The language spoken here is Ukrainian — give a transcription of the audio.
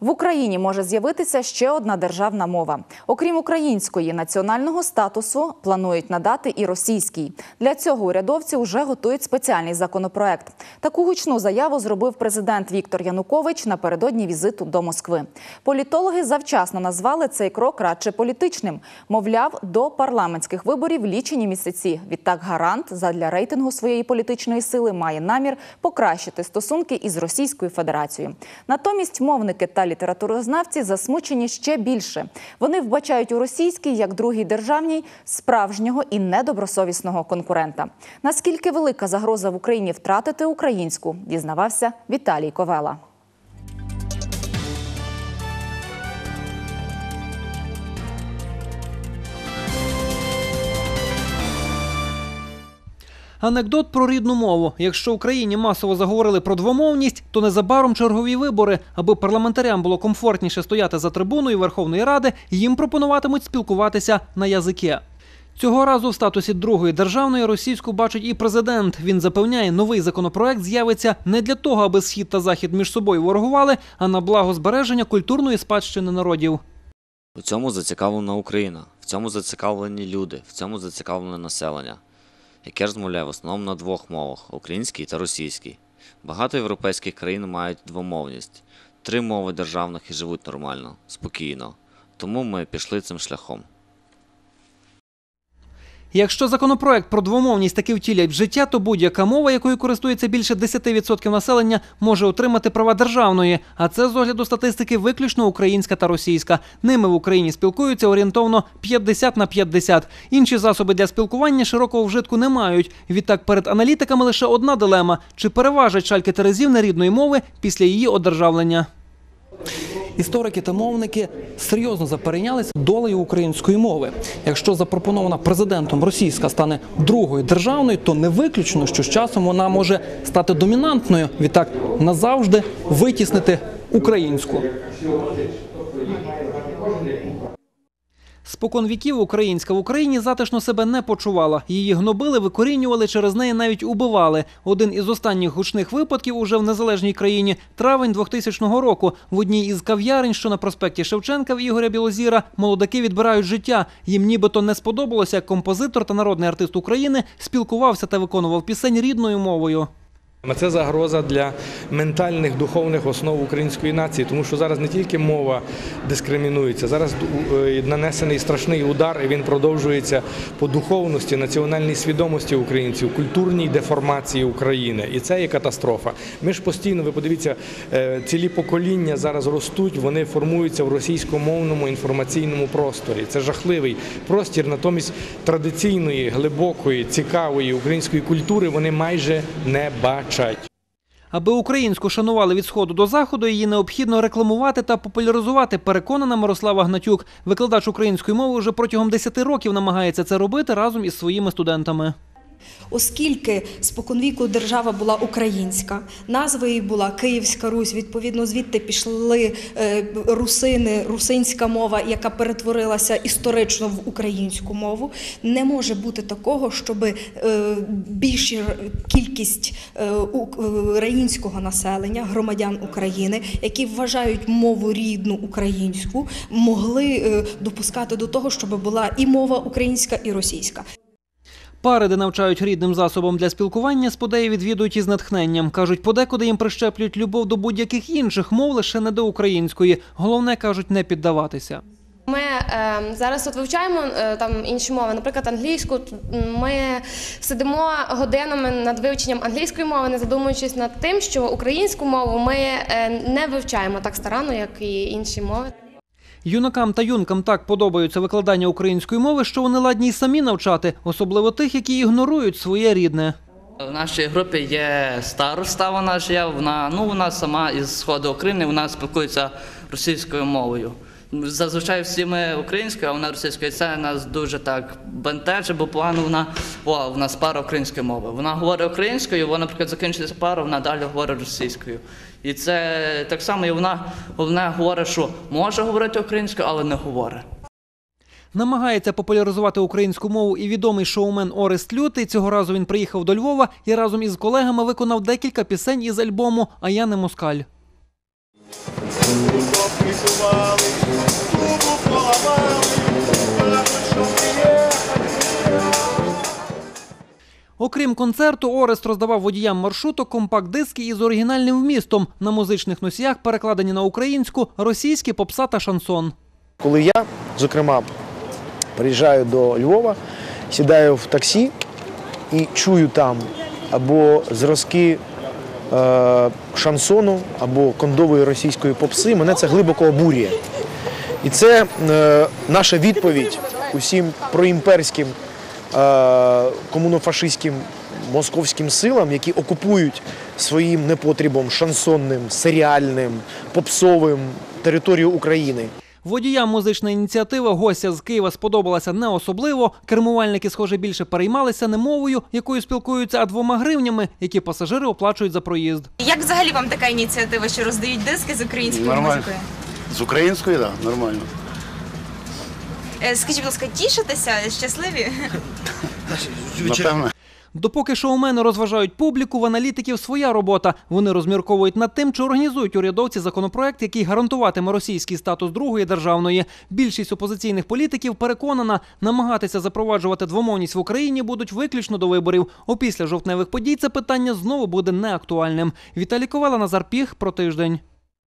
В Україні може з'явитися ще одна державна мова. Окрім української національного статусу, планують надати і російський. Для цього урядовці вже готують спеціальний законопроект. Таку гучну заяву зробив президент Віктор Янукович напередодні візиту до Москви. Політологи завчасно назвали цей крок радше політичним. Мовляв, до парламентських виборів лічені місяці. Відтак гарант задля рейтингу своєї політичної сили має намір покращити стосунки із Російською Федерацією. Натомість мовники та літературознавці засмучені ще більше. Вони вбачають у російській як другій державній справжнього і недобросовісного конкурента. Наскільки велика загроза в Україні втратити українську, дізнавався Віталій Ковела. Анекдот про рідну мову. Якщо в Україні масово заговорили про двомовність, то незабаром чергові вибори, аби парламентарям було комфортніше стояти за трибуною Верховної Ради, їм пропонуватимуть спілкуватися на язики. Цього разу в статусі другої державної російську бачить і президент. Він запевняє, новий законопроект з'явиться не для того, аби схід та захід між собою ворогували, а на благо збереження культурної спадщини народів. У цьому зацікавлена Україна, в цьому зацікавлені люди, в цьому зацікавлене населення, яке розмовляє в основному на двох мовах українській та російській. Багато європейських країн мають двомовність, три мови державних і живуть нормально, спокійно. Тому ми пішли цим шляхом. Якщо законопроект про двомовність таки втілять в життя, то будь-яка мова, якою користується більше 10% населення, може отримати права державної. А це з огляду статистики виключно українська та російська. Ними в Україні спілкуються орієнтовно 50 на 50. Інші засоби для спілкування широкого вжитку не мають. Відтак перед аналітиками лише одна дилема: чи переважать шальки терезів нерідної мови після її одержавлення. Історики та мовники серйозно заперейнялися долею української мови. Якщо запропонована президентом російська стане другою державною, то не виключно, що з часом вона може стати домінантною. Відтак назавжди витіснити українську. Спокон віків українська в Україні затишно себе не почувала. Її гнобили, викорінювали, через неї навіть убивали. Один із останніх гучних випадків уже в незалежній країні травень 2000 року. В одній із кав'ярень, що на проспекті Шевченка в Ігоря Білозіра, молодаки відбирають життя. Їм нібито не сподобалося, як композитор та народний артист України спілкувався та виконував пісень рідною мовою. Це загроза для ментальних духовних основ української нації, тому що зараз не тільки мова дискримінується, зараз е, нанесений страшний удар, і він продовжується по духовності, національній свідомості українців, культурній деформації України. І це є катастрофа. Ми ж постійно, ви подивіться, е, цілі покоління зараз ростуть, вони формуються в російськомовному інформаційному просторі. Це жахливий простір, натомість традиційної, глибокої, цікавої української культури вони майже не бачать. Аби українську шанували від сходу до заходу, її необхідно рекламувати та популяризувати. Переконана Мирослава Гнатюк. Викладач української мови вже протягом 10 років намагається це робити разом із своїми студентами. Оскільки споконвіку держава була українська, назва її була Київська Русь. Відповідно, звідти пішли е, русини, русинська мова, яка перетворилася історично в українську мову. Не може бути такого, щоб е, більша кількість е, українського населення, громадян України, які вважають мову рідну українську, могли допускати до того, щоб була і мова українська, і російська. Пари, де навчають рідним засобом для спілкування, сподеї відвідують із натхненням. Кажуть, подекуди їм прищеплюють любов до будь-яких інших мов, лише не до української. Головне кажуть, не піддаватися. Ми е, зараз от вивчаємо е, там інші мови, наприклад, англійську. Ми сидимо годинами над вивченням англійської мови, не задумуючись над тим, що українську мову ми е, не вивчаємо так старанно, як і інші мови. Юнакам та юнкам так подобаються викладання української мови, що вони ладні й самі навчати, особливо тих, які ігнорують своє рідне. В нашій групі є староста, вона ж я вона, ну, вона сама із сходу України, вона спілкується російською мовою. Зазвичай всі ми українською, а вона російською. Це нас дуже так бентежить, бо погано вона о, в нас пара української мови. Вона говорить українською, вона, наприклад, закінчується пару, вона далі говорить російською. І це так само, і вона головне говорить, що може говорити українською, але не говорить. Намагається популяризувати українську мову і відомий шоумен Орест Лютий. Цього разу він приїхав до Львова і разом із колегами виконав декілька пісень із альбому А я не москаль. Танцювали, губу поламали, кажуть, що. Окрім концерту, Орест роздавав водіям маршруту компакт-диски із оригінальним вмістом. На музичних носіях перекладені на українську, російські попса та шансон. Коли я, зокрема, приїжджаю до Львова, сідаю в таксі і чую там або зразки шансону, або кондової російської попси, мене це глибоко обурює. І це е, наша відповідь усім проімперським е, комунофашистським московським силам, які окупують своїм непотрібом шансонним, серіальним, попсовим територію України. Водіям музична ініціатива гостя з Києва сподобалася не особливо. Кермувальники, схоже, більше переймалися не мовою, якою спілкуються, а двома гривнями, які пасажири оплачують за проїзд. Як взагалі вам така ініціатива, що роздають диски з українською Нормально. музикою? З української, так, да, нормально. Е, Скажіть, будь ласка, тішитеся, щасливі? Напевно. Допоки шоумени розважають публіку, в аналітиків своя робота. Вони розмірковують над тим, чи організують урядовці законопроект, який гарантуватиме російський статус другої державної. Більшість опозиційних політиків переконана, намагатися запроваджувати двомовність в Україні будуть виключно до виборів. Опісля жовтневих подій це питання знову буде неактуальним. Віталій Ковала, Назар Піх про тиждень.